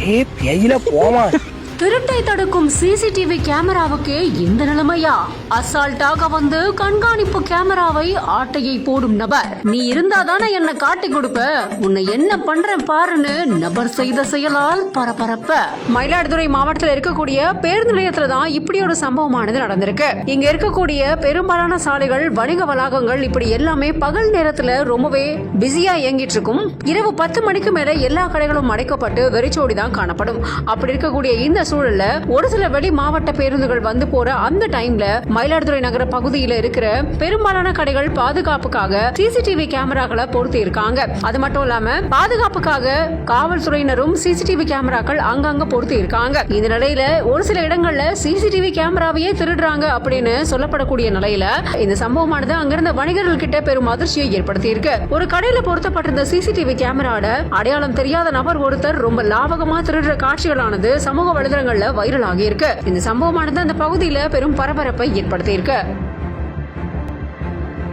别便宜了，国嘛。திருட்டை தடுக்கும் சிசிடிவி கேமராவுக்கு இந்த நிலைமையா? அசால்ட்டாக வந்து கண்காணிப்பு கேமராவை ஆட்டையை போடும் நபர். நீ இருந்தாதானே என்ன காட்டி கொடுப்ப? உன்னை என்ன பண்றேன் பாருன்னு நபர் செய்த செயலால் பரபரப்ப. மயிலாடுதுறை மாவட்டத்தில் இருக்கக்கூடிய பேருந்து நிலையத்துல தான் இப்படி ஒரு சம்பவமானது நடந்திருக்கு. இங்க இருக்கக்கூடிய பெரும்பாலான சாலைகள் வணிக வளாகங்கள் இப்படி எல்லாமே பகல் நேரத்துல ரொம்பவே பிஸியா இயங்கிட்டு இருக்கும். இரவு பத்து மணிக்கு மேல எல்லா கடைகளும் அடைக்கப்பட்டு வெறிச்சோடி தான் காணப்படும். அப்படி இருக்கக்கூடிய இந்த சூழல்ல ஒரு சில வெளி மாவட்ட பேருந்துகள் வந்து போற அந்த டைம்ல மயிலாடுதுறை நகர பகுதியில இருக்கிற பெரும்பாலான கடைகள் பாதுகாப்புக்காக சிசிடிவி கேமராக்களை பொருத்தி இருக்காங்க அது மட்டும் இல்லாம பாதுகாப்புக்காக காவல்துறையினரும் சிசிடிவி கேமராக்கள் அங்கங்க பொருத்தி இருக்காங்க இந்த நிலையில ஒரு சில இடங்கள்ல சிசிடிவி கேமராவையே திருடுறாங்க அப்படின்னு சொல்லப்படக்கூடிய நிலையில இந்த சம்பவமானது அங்கிருந்த வணிகர்கள் கிட்ட பெரும் அதிர்ச்சியை ஏற்படுத்தி இருக்கு ஒரு கடையில பொருத்தப்பட்டிருந்த சிசிடிவி கேமராட அடையாளம் தெரியாத நபர் ஒருத்தர் ரொம்ப லாபகமா திருடுற காட்சிகளானது சமூக வலைதளங்கள்ல வைரல் ஆகியிருக்கு. இந்த சம்பவமானது அந்த பகுதியில பெரும் பரபரப்பை ஏற்படுத்தியிருக்கு.